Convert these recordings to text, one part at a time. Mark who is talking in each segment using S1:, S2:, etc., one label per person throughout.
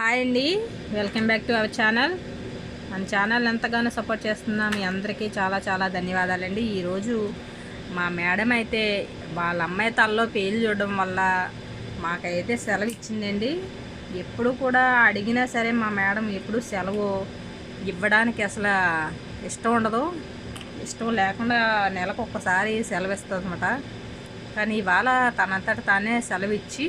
S1: Hi అండి. Welcome back to our channel. మన channel ఎంతగానో సపోర్ట్ చేస్తున్న మీ అందరికీ చాలా చాలా ధన్యవాదాలండి. ఈరోజు మా మేడం అయితే వాళ్ళ అమ్మాయి తలలో పేలు చూడడం వల్ల మాకైతే సెలవు ఇచ్చిందండి. ఎప్పుడు కూడా అడిగినా సరే మా మేడం ఎప్పుడు సెలవు ఇవ్వడానికి అసలు ఇష్టం ఉండదు. ఇష్టం లేకుండా నెలకు ఒక్కసారి సెలవు ఇస్తుంది అనమాట కానీ ఇవాళ తనంతట తానే సెలవు ఇచ్చి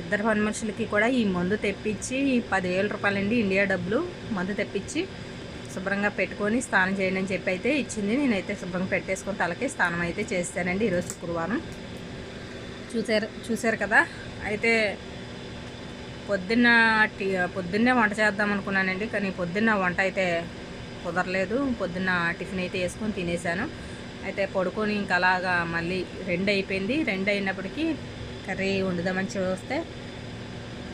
S1: ఇద్దరు పని మనుషులకి కూడా ఈ మందు తెప్పించి ఈ పదివేల రూపాయలండి ఇండియా డబ్బులు మందు తెప్పించి శుభ్రంగా పెట్టుకొని స్నానం చేయండి అని చెప్పి అయితే ఇచ్చింది. నేనైతే శుభ్రంగా పెట్టేసుకొని తలకి స్నానం అయితే చేస్తానండి ఈరోజు శుక్రవారం. చూసారు చూసారు కదా? అయితే పొద్దున్న టీ పొద్దున్నే వంట చేద్దాం అనుకున్నానండి కానీ పొద్దున్న వంట అయితే కుదరలేదు. పొద్దున్న టిఫిన్ అయితే వేసుకొని తినేసాను. అయితే పడుకొని ఇంకా అలాగా మళ్ళీ రెండు అయిపోయింది. రెండు అయినప్పటికీ కర్రీ వండుదామని చూస్తే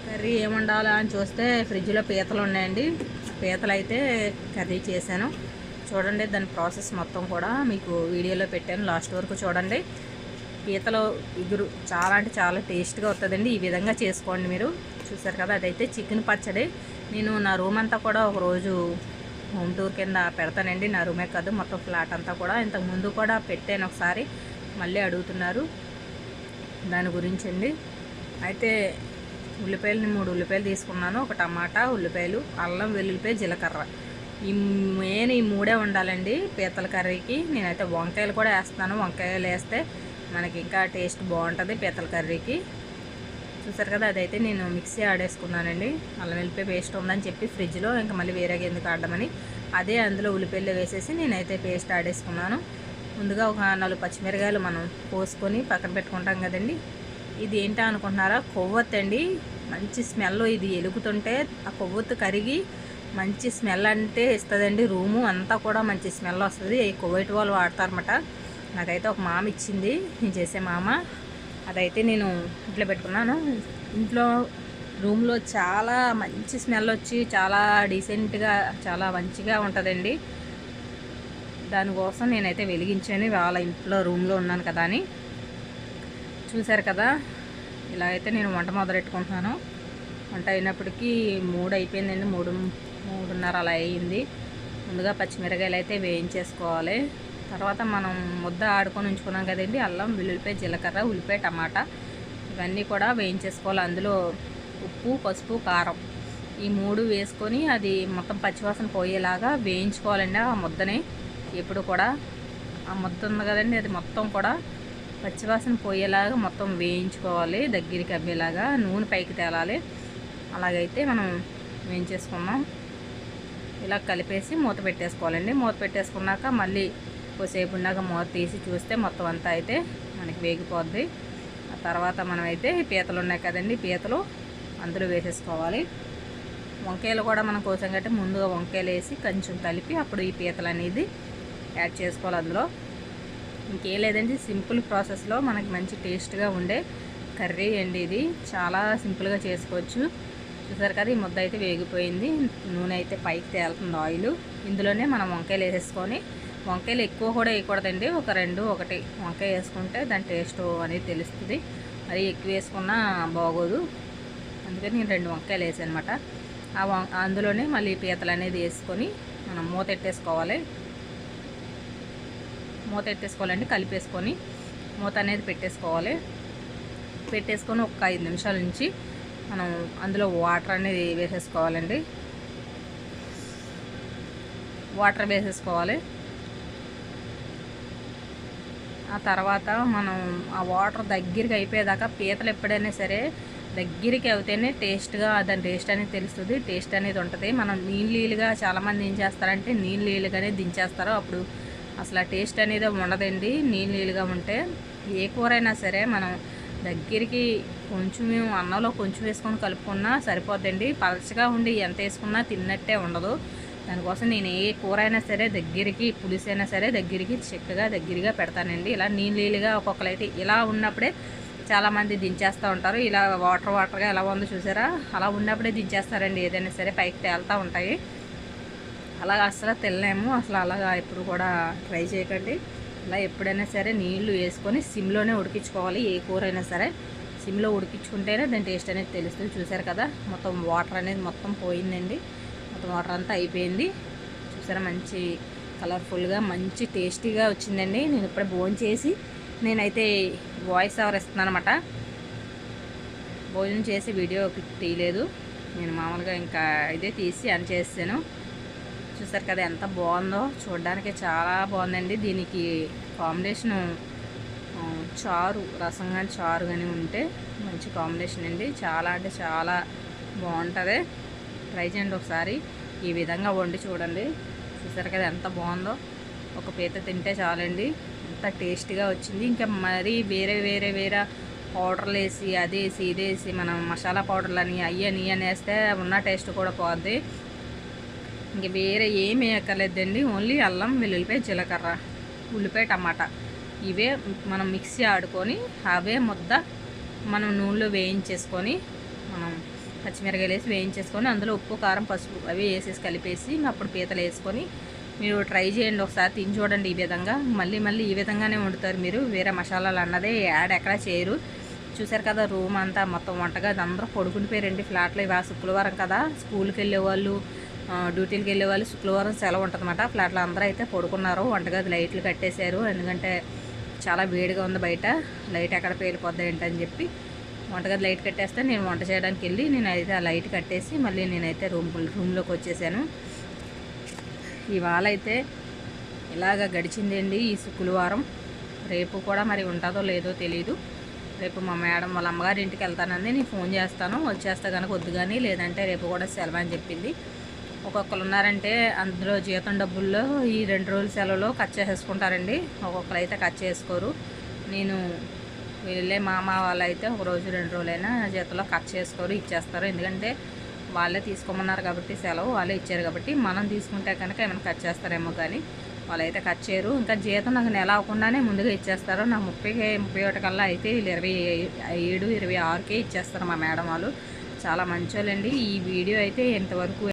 S1: కర్రీ ఏముండాలా అని చూస్తే ఫ్రిడ్జ్లో పీతలు ఉన్నాయండి. పీతలు అయితే కర్రీ చేశాను. చూడండి దాని ప్రాసెస్ మొత్తం కూడా మీకు వీడియోలో పెట్టాను. లాస్ట్ వరకు చూడండి. పీతలు ఇగురు చాలా అంటే చాలా టేస్ట్గా వస్తుందండి ఈ విధంగా చేసుకోండి మీరు. చూసారు కదా అదైతే చికెన్ పచ్చడి. నేను నా రూమ్ అంతా కూడా ఒక రోజు హోమ్ టూర్ కింద పెడతానండి. నా రూమే కాదు మొత్తం ఫ్లాట్ అంతా కూడా. ఇంతకు ముందు కూడా పెట్టాను ఒకసారి. మళ్ళీ అడుగుతున్నారు. దాని గురించి అండి అయితే ఉల్లిపాయలని మూడు ఉల్లిపాయలు తీసుకున్నాను. ఒక టమాటా ఉల్లిపాయలు అల్లం వెల్లుల్లిపాయ జీలకర్ర. ఈ మెయిన్ ఈ మూడే ఉండాలండి పీతల కర్రీకి. నేనైతే వంకాయలు కూడా వేస్తాను వంకాయలు వేస్తే మనకి ఇంకా టేస్ట్ బాగుంటుంది పీతల కర్రీకి. చూసారు కదా అదైతే నేను మిక్సీ ఆడేసుకున్నానండి. అల్లం వెల్లిపాయ పేస్ట్ ఉందని చెప్పి ఫ్రిడ్జ్లో ఇంకా మళ్ళీ వేరేగా ఎందుకు ఆడమని. అదే అందులో ఉల్లిపాయలు వేసేసి నేనైతే పేస్ట్ ఆడేసుకున్నాను. ముందుగా ఒక నాలుగు పచ్చిమిరకాయలు మనం పోసుకొని పక్కన పెట్టుకుంటాం కదండి. ఇది ఏంటా అనుకుంటున్నారా? కొవ్వొత్తు అండి. మంచి స్మెల్ ఇది ఎలుగుతుంటే ఆ కొవ్వొత్తు కరిగి మంచి స్మెల్ అంటే ఇస్తుందండి రూము. అంతా కూడా మంచి స్మెల్ వస్తుంది. ఈ వాళ్ళు వాడతారన్నమాట. నాకైతే ఒక మామ ఇచ్చింది. నేను చేసే మామ. అదైతే నేను ఇంట్లో పెట్టుకున్నాను. ఇంట్లో రూమ్లో చాలా మంచి స్మెల్ వచ్చి చాలా డీసెంట్గా చాలా మంచిగా ఉంటుందండి. దానికోసం నేనైతే వెలిగించాను. వాళ్ళ ఇంట్లో రూమ్లో ఉన్నాను కదా అని. చూశారు కదా? ఇలా అయితే నేను వంట మొదలెట్టుకుంటున్నాను. వంట అయినప్పటికీ మూడు అయిపోయిందండి. మూడు మూడున్నర అలా అయ్యింది. ముందుగా పచ్చిమిరకాయలు అయితే వేయించేసుకోవాలి. తర్వాత మనం ముద్ద ఆడుకొని ఉంచుకున్నాం కదండి. అల్లం వెల్లుల్లిపాయ జీలకర్ర ఉల్లిపాయ టమాటా ఇవన్నీ కూడా వేయించేసుకోవాలి. అందులో ఉప్పు పసుపు కారం ఈ మూడు వేసుకొని అది మొత్తం పచ్చివాసన పోయేలాగా వేయించుకోవాలండి ఆ ముద్దని. ఎప్పుడు కూడా ఆ ముద్ద ఉంది కదండి అది మొత్తం కూడా పచ్చివాసన పోయేలాగా మొత్తం వేయించుకోవాలి దగ్గరికి అవ్వేలాగా నూనె పైకి తేలాలి. అలాగైతే మనం వేయించేసుకున్నాం ఇలా కలిపేసి మూత పెట్టేసుకోవాలండి. మూత పెట్టేసుకున్నాక మళ్ళీ కొద్దిసేపు ఉన్నాక మూత తీసి చూస్తే మొత్తం అంతా అయితే మనకి వేగిపోద్ది. ఆ తర్వాత మనమైతే పీతలు ఉన్నాయి కదండి పీతలు అందులో వేసేసుకోవాలి. వంకాయలు కూడా మనం కోసం కంటే ముందుగా వంకాయలు వేసి కొంచెం కలిపి అప్పుడు ఈ పీతలు అనేది యాడ్ చేసుకోవాలి అందులో. ఇంకేం లేదండి సింపుల్ ప్రాసెస్లో మనకి మంచి టేస్ట్గా ఉండే కర్రీ అండి ఇది. చాలా సింపుల్గా చేసుకోవచ్చు. చూసారు కదా ఈ ముద్ద అయితే వేగిపోయింది. నూనె అయితే పైకి తేలుతుంది ఆయిల్. ఇందులోనే మనం వంకాయలు వేసేసుకొని వంకాయలు ఎక్కువ కూడా వేయకూడదండి. ఒక రెండు ఒకటి వంకాయ వేసుకుంటే దాని టేస్ట్ అనేది తెలుస్తుంది. మరి ఎక్కువ వేసుకున్నా బాగోదు. అందుకని నేను రెండు వంకాయలు వేసాను అనమాట ఆ వం అందులోనే మళ్ళీ పీతలు అనేది వేసుకొని మనం మూత ఎట్టేసుకోవాలి మూత పెట్టేసుకోవాలండి కలిపేసుకొని మూత అనేది పెట్టేసుకోవాలి. పెట్టేసుకొని ఒక ఐదు నిమిషాల నుంచి మనం అందులో వాటర్ అనేది వేసేసుకోవాలండి. వాటర్ వేసేసుకోవాలి. ఆ తర్వాత మనం ఆ వాటర్ దగ్గరికి అయిపోయేదాకా పీతలు ఎప్పుడైనా సరే దగ్గరికి అవుతేనే టేస్ట్గా దాని టేస్ట్ అనేది తెలుస్తుంది. టేస్ట్ అనేది ఉంటుంది. మనం నీళ్ళు నీళ్ళుగా చాలామంది ఏం చేస్తారంటే నీళ్ళు నీళ్ళుగానే దించేస్తారు. అప్పుడు అసలు ఆ టేస్ట్ అనేది ఉండదండి. నీళ్ళు నీళ్ళుగా ఉంటే ఏ కూర అయినా సరే మనం దగ్గరికి కొంచెం అన్నంలో కొంచెం వేసుకొని కలుపుకున్నా సరిపోద్దండి. పలచగా ఉండి ఎంత వేసుకున్నా తిన్నట్టే ఉండదు. దానికోసం నేను ఏ కూర అయినా సరే దగ్గరికి పులుసు అయినా సరే దగ్గరికి చిక్కగా దగ్గరగా పెడతానండి. ఇలా నీళ్ళు నీళ్ళుగా ఒక్కొక్కరైతే ఇలా ఉన్నప్పుడే చాలామంది దించేస్తూ ఉంటారు. ఇలా వాటర్ వాటర్గా ఎలా ఉందో చూసారా? అలా ఉన్నప్పుడే దించేస్తారండి. ఏదైనా సరే పైకి తేలుతూ ఉంటాయి. అలాగా అసలు తెల్లలేము అసలు అలాగా ఎప్పుడు కూడా ట్రై చేయకండి. అలా ఎప్పుడైనా సరే నీళ్ళు వేసుకొని సిమ్లోనే ఉడికించుకోవాలి. ఏ కూర అయినా సరే సిమ్లో ఉడికించుకుంటేనే దాని టేస్ట్ అనేది తెలుస్తుంది. చూసారు కదా మొత్తం వాటర్ అనేది మొత్తం పోయిందండి. మొత్తం వాటర్ అంతా అయిపోయింది. చూసారా మంచి కలర్ఫుల్గా మంచి టేస్టీగా వచ్చిందండి. నేను ఇప్పుడే భోజనం చేసి నేనైతే వాయిస్ ఓవర్ ఇస్తున్నాను అనమాట భోజనం చేసి వీడియో తీయలేదు నేను మామూలుగా ఇంకా ఇదే తీసి అని చేసాను చూసారు కదా ఎంత బాగుందో. చూడడానికి చాలా బాగుందండి. దీనికి కాంబినేషను చారు రసం కానీ చారు కానీ ఉంటే మంచి కాంబినేషన్ అండి. చాలా అంటే చాలా బాగుంటుంది. ట్రై చేయండి ఒకసారి. ఈ విధంగా వండి చూడండి. చూసారు కదా ఎంత బాగుందో. ఒక పీత తింటే చాలండి. ఎంత టేస్ట్గా వచ్చింది. ఇంకా మరీ వేరే వేరే వేరే పౌడర్లు వేసి అది వేసి ఇది వేసి మనం మసాలా పౌడర్లు అని అయ్యని అని వేస్తే ఉన్న టేస్ట్ కూడా పోద్ది. ఇంక వేరే ఏమి వేయక్కర్లేదండి ఓన్లీ అల్లం వెల్లుల్లిపాయ జీలకర్ర ఉల్లిపాయ టమాటా. ఇవే మనం మిక్సీ ఆడుకొని అవే ముద్ద మనం నూనెలో వేయించేసుకొని మనం పచ్చిమిరకాయలు వేసి వేయించేసుకొని అందులో ఉప్పు కారం పసుపు అవి వేసేసి కలిపేసి అప్పుడు పీతలు వేసుకొని మీరు ట్రై చేయండి ఒకసారి తిని చూడండి ఈ విధంగా. మళ్ళీ మళ్ళీ ఈ విధంగానే వండుతారు మీరు. వేరే మసాలాలు అన్నదే యాడ్ ఎక్కడా చేయరు. చూసారు కదా రూమ్ అంతా మొత్తం వంటగా అందరూ పడుకుని పోయారండి ఫ్లాట్లో ఇవా శుక్రవారం కదా. స్కూల్కి వెళ్ళే వాళ్ళు డ్యూటీలకు వెళ్ళే వాళ్ళు శుక్రవారం సెలవు ఉంటుందన్నమాట. ఫ్లాట్లో అందరూ అయితే పడుకున్నారు. వంటగది లైట్లు కట్టేశారు. ఎందుకంటే చాలా వేడిగా ఉంది బయట. లైట్ ఎక్కడ పేలిపోద్ది ఏంటని చెప్పి వంటగది లైట్ కట్టేస్తే నేను వంట చేయడానికి వెళ్ళి నేను అయితే ఆ లైట్ కట్టేసి మళ్ళీ నేనైతే రూమ్ రూమ్లోకి వచ్చేసాను. ఇవాళ అయితే ఇలాగ గడిచిందండి ఈ శుక్రవారం. రేపు కూడా మరి ఉంటుందో లేదో తెలియదు రేపు మా మేడం వాళ్ళ అమ్మగారి ఇంటికి వెళ్తానంది నేను ఫోన్ చేస్తాను. వచ్చేస్తే కనుక వద్దు కానీ లేదంటే రేపు కూడా సెలవు అని చెప్పింది. ఒక్కొక్కరు ఉన్నారంటే అందులో జీతం డబ్బుల్లో ఈ రెండు రోజుల సెలవులో కట్ చేసేసుకుంటారండి. ఒక్కొక్కరు అయితే కట్ చేసుకోరు. నేను వెళ్ళే మామ వాళ్ళు అయితే ఒక రోజు రెండు రోజులైనా జీతంలో కట్ చేసుకోరు ఇచ్చేస్తారు. ఎందుకంటే వాళ్ళే తీసుకోమన్నారు కాబట్టి సెలవు వాళ్ళే ఇచ్చారు కాబట్టి మనం తీసుకుంటే కనుక ఏమైనా కట్ చేస్తారేమో కానీ వాళ్ళైతే కట్ చేయరు. ఇంకా జీతం నాకు నెల అవ్వకుండానే ముందుగా ఇచ్చేస్తారు. నాకు ముప్పై ముప్పై ఒకటి కల్లా అయితే వీళ్ళు ఇరవై ఏడు ఇరవై ఆరుకే ఇచ్చేస్తారు మా మేడం వాళ్ళు. చాలా మంచోళ్ళండి. ఈ వీడియో అయితే ఇంతవరకు